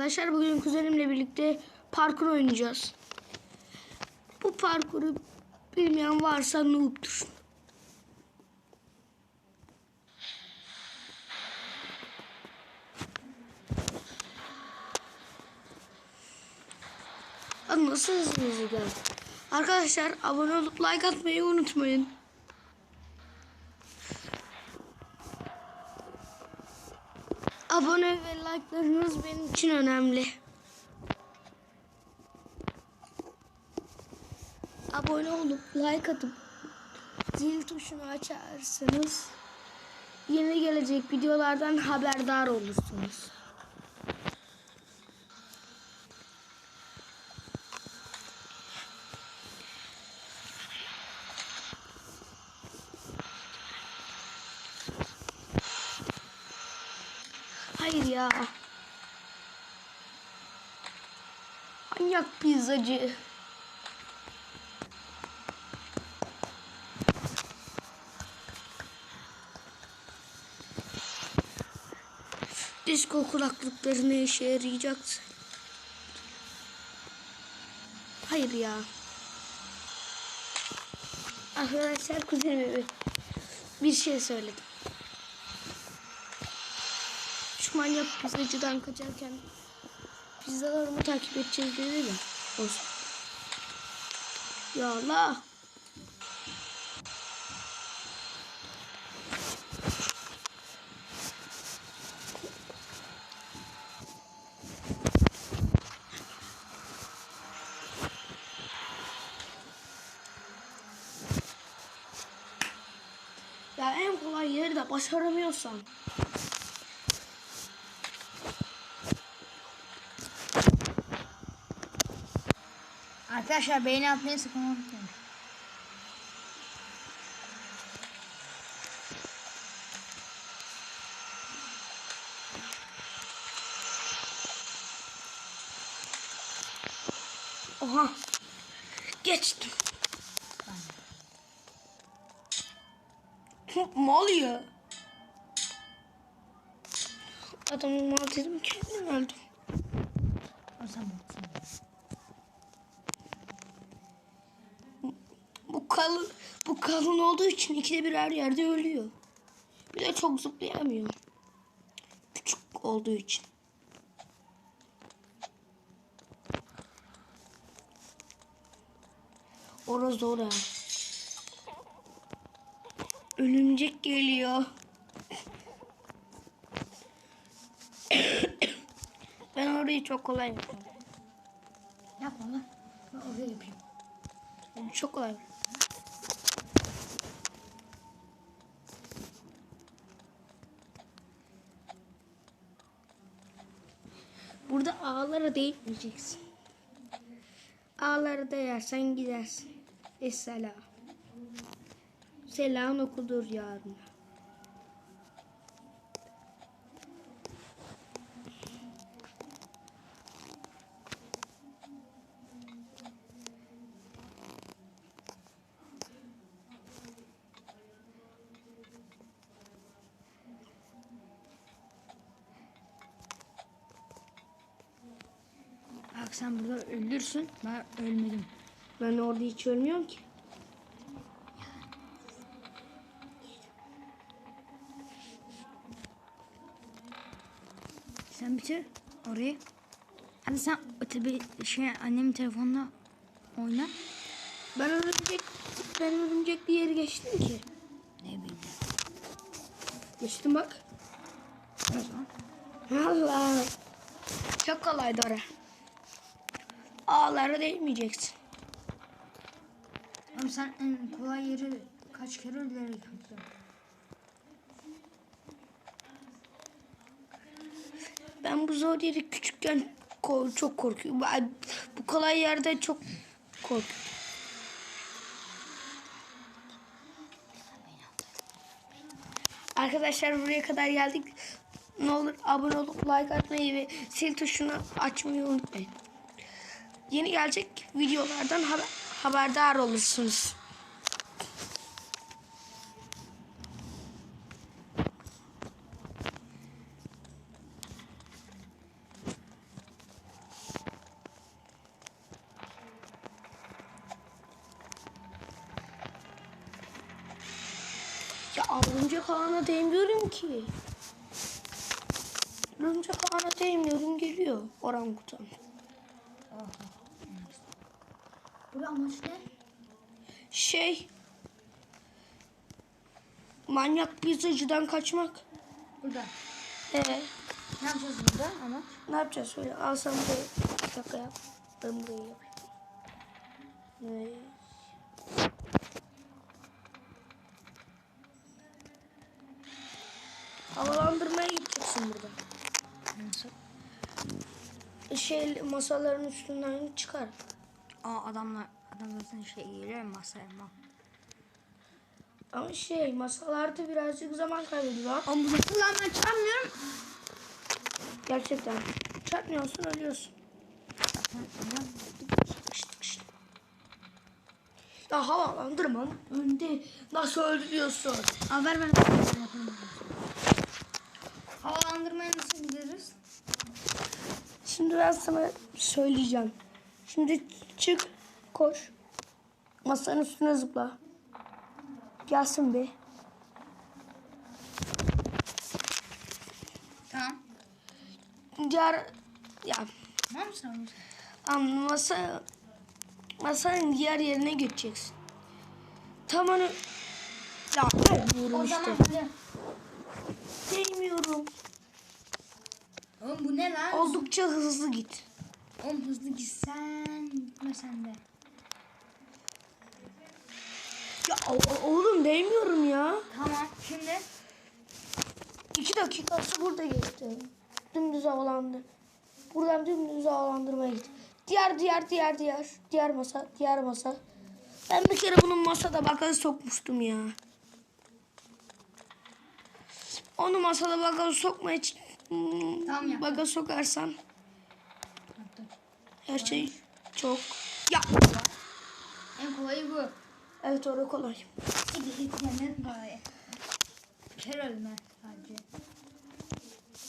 Arkadaşlar bugün kuzenimle birlikte parkur oynayacağız. Bu parkuru bilmeyen varsa noob'dur. Nasıl hızlı hızlı geldi. Arkadaşlar abone olup like atmayı unutmayın. Abone ve like'larınız benim için önemli. Abone olup like atıp zil tuşunu açarsanız yeni gelecek videolardan haberdar olursunuz. Hayır ya. Manyak pizzacı. Disko kulaklıkları ne işe yarayacaktı? Hayır ya. Arkadaşlar kuzenime bir- bir şey söyledim. Şu manyak pizzacıdan kaçarken pizzalarımı takip edeceğiz dedi ya. Olsun. Ya Allah. Ya en kolay yeri de başaramıyorsan. Arkadaşlar beğeni atmayı sakın unutmayın. Oha. Geçtim. Mal ya. Adamı mal dedim kendim öldüm. O sen kalın, bu kalın olduğu için ikide bir her yerde ölüyor. Bir de çok zıplayamıyor. Küçük olduğu için. Orası zor ha. Ölümcek geliyor. ben orayı çok kolay yapıyorum. Yapma lan. Ben oraya yapayım. Çok kolay. Burada ağlara değmeyeceksin. Ağlara değersen gidersin. Esselam. Selam okudur yarın. Sen burada ölürsün. Ben ölmedim. Ben orada hiç ölmüyorum ki. Sen bitir orayı. Hadi sen öte bir şey annemin telefonuna oyna. Ben örümcek, ben örümcek bir yeri geçtim ki. Ne bileyim. Geçtim bak. Zaman. Allah. Çok kolaydı ora. Ağlara değmeyeceksin. Ama sen en kolay yeri kaç kere öldürerek yaptın. Ben bu zor yeri küçükken çok korkuyorum. Bu kolay yerde çok korkuyorum. Arkadaşlar buraya kadar geldik. Ne olur abone olup like atmayı ve sil tuşunu açmayı unutmayın yeni gelecek videolardan haber, haberdar olursunuz. Ya örümcek ağına değmiyorum ki. Örümcek ağına değmiyorum geliyor orangutan. Burada amaç ne? Şey manyak pizzacıdan kaçmak. Burada. Ee, Ne yapacağız burada amaç? ne yapacağız söyle. Al sen burayı. Bir dakika yap. Ben burayı yapayım. Evet. Havalandırmaya gideceksin burada. Nasıl? Şey masaların üstünden çıkar. Aa adamlar adam zaten şey geliyor masaya ama. Ama şey masalarda birazcık zaman kaybediyor. Ama bu nasıl lan ben çıkamıyorum. Gerçekten. Çarpmıyorsun ölüyorsun. Ya havalandırma. Önde nasıl öldürüyorsun? Aa ver ben. Havalandırmaya nasıl gideriz? Şimdi ben sana söyleyeceğim. Şimdi çık koş. Masanın üstüne zıpla. Gelsin bir. Tamam. Diğer ya Tamam mı sen? Tamam masa masanın diğer yerine geçeceksin. Tam onu ya hadi. Değmiyorum. Oğlum bu ne lan? Oldukça hızlı git. Oğlum hızlı gitsen gitmesen de. Ya oğlum değmiyorum ya. Tamam şimdi. İki dakikası burada geçti. Dümdüz havalandı. Buradan dümdüz havalandırmaya git. Diğer diğer diğer diğer. Diğer masa diğer masa. Ben bir kere bunun masada bagajı sokmuştum ya. Onu masada bagajı sokmaya Tamam, bagaj sokarsan her şey çok. Ya En kolayı bu. evet orada kolay. Kolayı. Bir kere öldüm ben sadece.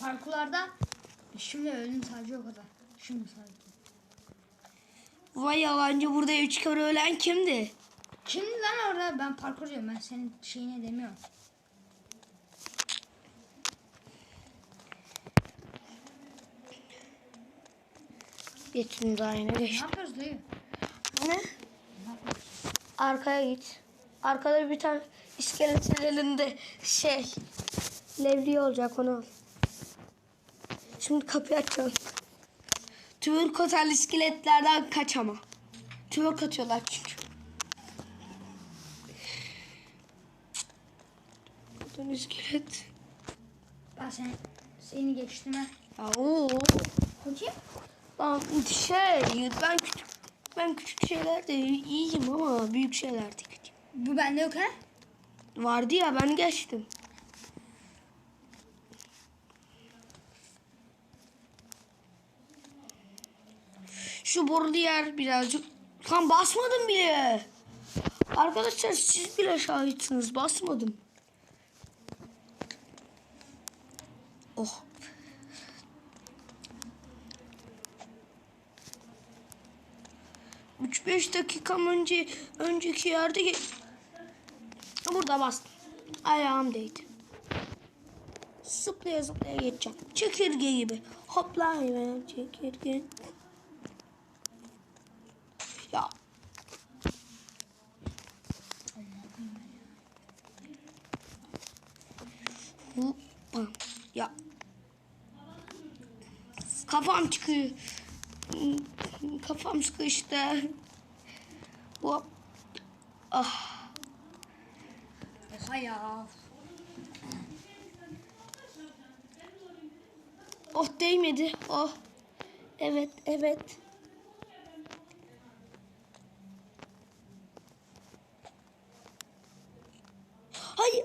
Parkurlarda şimdi öldüm sadece o kadar. Şimdi sadece. Vay yalancı burada üç kere ölen kimdi? Şimdi lan orada ben parkur diyorum ben senin şeyine demiyorum. Geçtim daha yine Ne geçtim. yapıyoruz dayı? Ne? Ne? Arkaya git. Arkada bir tane iskeletin elinde şey levli olacak onu al. Şimdi kapıyı açalım. Twerk atan iskeletlerden kaç ama. Twerk atıyorlar çünkü. Atan iskelet. Ben sen, seni geçtim ha. Ya oo. Bakayım. Şey ben küçük ben küçük şeylerde iyiyim ama büyük şeylerde kötüyüm. Bu bende yok ha? Vardı ya ben geçtim. Şu borulu yer birazcık. Kan basmadım bile. Arkadaşlar siz bile şahitsiniz. Basmadım. Oh. Üç beş dakikam önce önceki yerde Burada bastım. Ayağım değdi. Zıplaya zıplaya geçeceğim. Çekirge gibi. Hoplayın çekirge. Ya. Hoppa. Ya. Kafam çıkıyor. Kafam sıkıştı. Hop. Ah. Oha ya. Oh değmedi. Oh. Evet, evet. Hayır.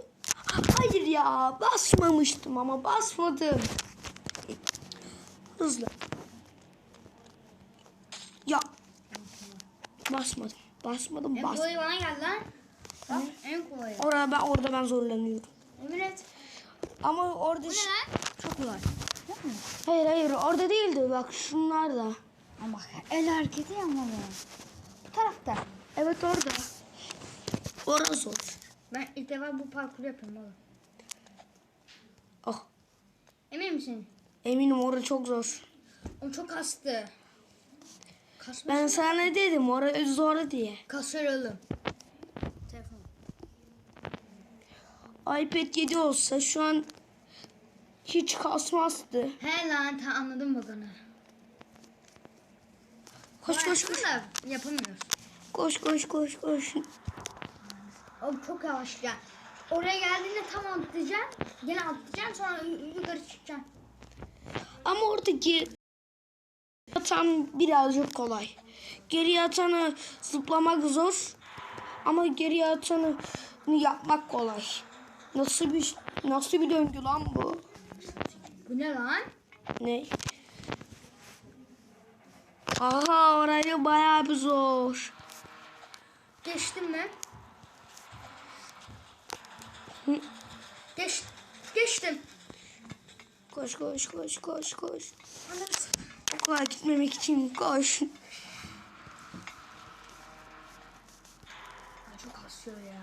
Hayır ya. Basmamıştım ama basmadım. Hızlı. Ya. Basmadım. Basmadım. En Bas. kolayı bana geldi lan. Bak en kolayı. Orada ben orada ben zorlanıyorum. Emin et. Ama orada Bu ne lan? Çok kolay. Hayır hayır orada değildi. Bak şunlar da. Ama el hareketi yapmalı. Bu tarafta. Evet orada. Orası zor. Ben ilk defa bu parkuru yapıyorum oğlum. Oh. Emin misin? Eminim orası çok zor. O çok kastı. Kasmış. Ben sana dedim orası zor diye. Kasıyor oğlum. Telefon. iPad 7 olsa şu an hiç kasmazdı. He lan ta anladım bak onu. Koş koş koş. Aslında Yapamıyoruz. Koş koş koş koş. Oğlum çok yavaş gel. Oraya geldiğinde tam atlayacaksın. Gene atlayacaksın sonra yu- yukarı çıkacaksın. Ama oradaki atan birazcık kolay. Geri atanı zıplamak zor. Ama geri atanı yapmak kolay. Nasıl bir nasıl bir döngü lan bu? Bu ne lan? Ne? Aha orayı bayağı bir zor. Geçtin mi? Hı. Geç, geçtim. Koş koş koş koş koş. Anladın. Okula gitmemek için koş. Çok kasıyor ya.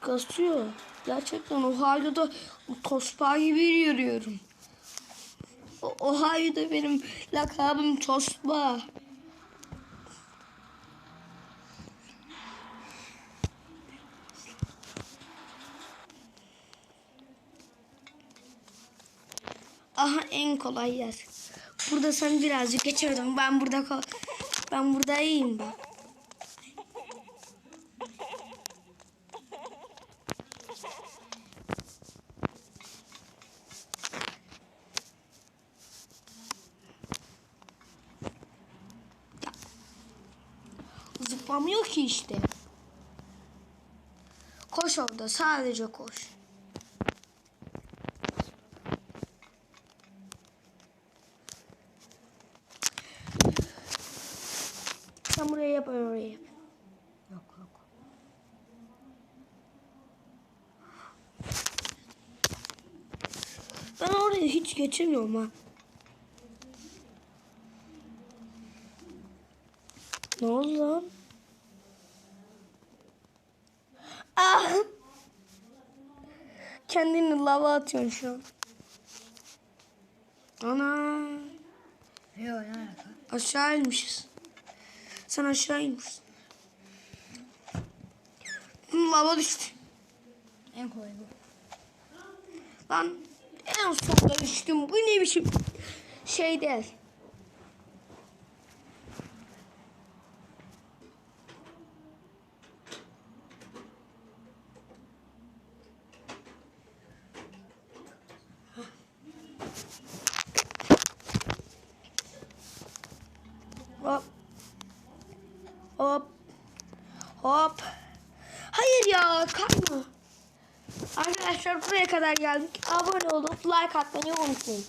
Kasıyor. Gerçekten Ohio'da tospa gibi yürüyorum. O- Ohio'da benim lakabım tospa. Aha en kolay yer. Burada sen birazcık geçiyordun. Ben burada ben burada iyiyim bak. Zıplamıyor ki işte. Koş orada sadece koş. Sen buraya yap ben oraya yap. Yok yok. Ben geçemiyorum ha. Ne oldu lan? Ah! Kendini lava atıyorsun şu an. Ana! Yok? Aşağı inmişiz. Sen aşağı inmişsin. Lava düştü. En kolay bu. Lan en sonunda düştüm. Bu ne biçim şey değil. Hop. Hop. Hop. Hayır ya kalma. Arkadaşlar buraya kadar geldik. Abone olup like atmayı unutmayın.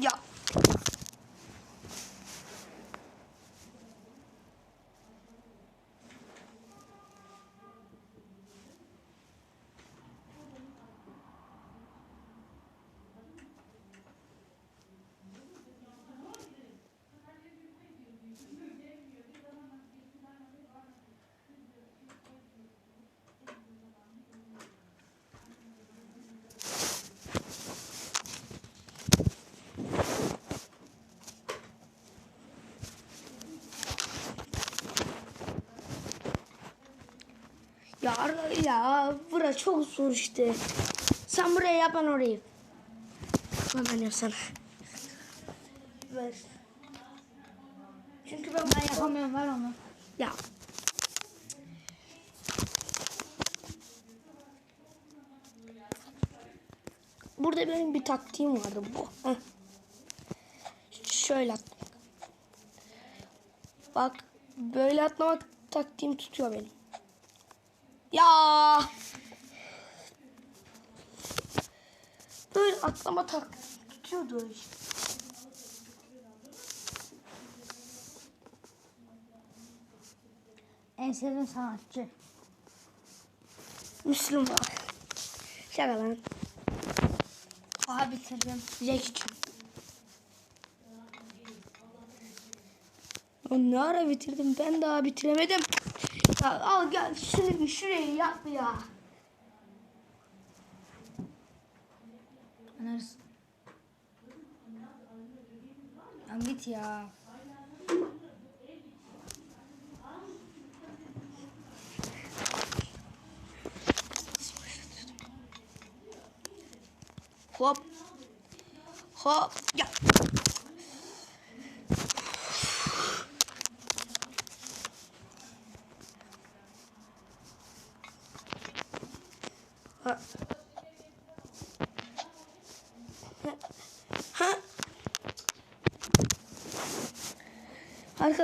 Ya. Ya, ya bura çok zor işte. Sen buraya yap ben orayı. Ben ben yapsana. Ver. Çünkü ben, Ben yapamıyorum ver onu. Ya. Burada benim bir taktiğim vardı bu. Heh. Şöyle atlamak. Bak böyle atlamak taktiğim tutuyor benim. Ya. Böyle atlama tak tutuyordu işte. En sevdiğim sanatçı. Müslüman. Şaka lan. Aha bitirdim. Jackie Chan. Lan ne ara bitirdim ben daha bitiremedim. Ya al gel şunu bir şuraya yap ya. Anarız. Ya git ya. Hop. Hop. Ya.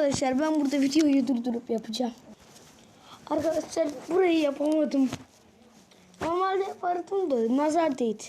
Arkadaşlar ben burada videoyu durdurup yapacağım. Arkadaşlar burayı yapamadım. Normalde yapardım da nazar değdi.